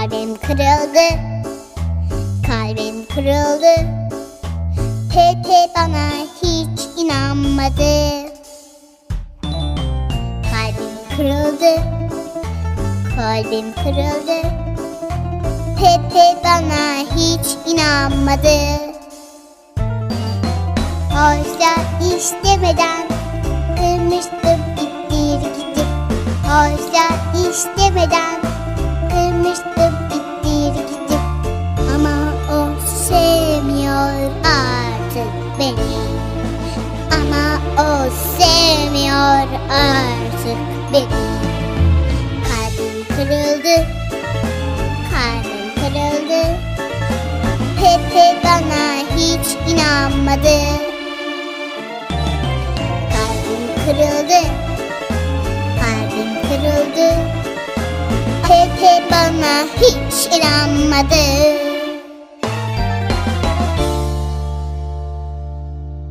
Kalbim kırıldı. Kalbim kırıldı. Pepe bana hiç inanmadı. Kalbim kırıldı. Kalbim kırıldı. Pepe bana hiç inanmadı. Oysa istemeden kırmıştım ittir gidip. Oysa istemeden beni. Ama o sevmiyor artık beni. Kalbim kırıldı. Kalbim kırıldı. Pepe bana hiç inanmadı. Kalbim kırıldı. Kalbim kırıldı. Pepe bana hiç inanmadı.